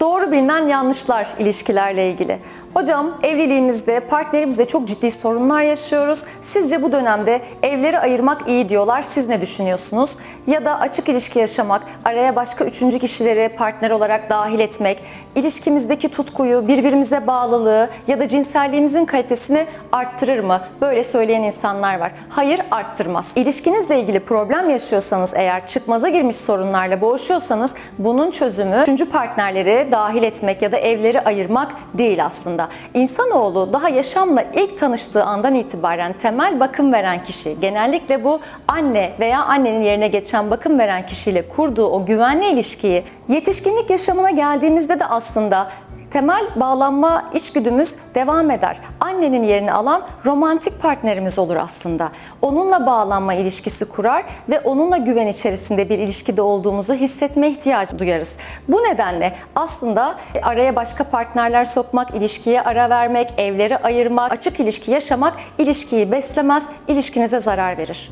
Doğru bilinen yanlışlar ilişkilerle ilgili. Hocam evliliğimizde partnerimizle çok ciddi sorunlar yaşıyoruz. Sizce bu dönemde evleri ayırmak iyi diyorlar. Siz ne düşünüyorsunuz? Ya da açık ilişki yaşamak, araya başka üçüncü kişileri partner olarak dahil etmek, ilişkimizdeki tutkuyu, birbirimize bağlılığı ya da cinselliğimizin kalitesini arttırır mı? Böyle söyleyen insanlar var. Hayır arttırmaz. İlişkinizle ilgili problem yaşıyorsanız eğer çıkmaza girmiş sorunlarla boğuşuyorsanız bunun çözümü üçüncü partnerleri dahil etmek ya da evleri ayırmak değil aslında. İnsanoğlu daha yaşamla ilk tanıştığı andan itibaren temel bakım veren kişi, genellikle bu anne veya annenin yerine geçen bakım veren kişiyle kurduğu o güvenli ilişkiyi yetişkinlik yaşamına geldiğimizde de aslında temel bağlanma içgüdümüz devam eder. Annenin yerini alan romantik partnerimiz olur aslında. Onunla bağlanma ilişkisi kurar ve onunla güven içerisinde bir ilişkide olduğumuzu hissetme ihtiyacı duyarız. Bu nedenle aslında araya başka partnerler sokmak, ilişkiye ara vermek, evleri ayırmak, açık ilişki yaşamak ilişkiyi beslemez, ilişkinize zarar verir.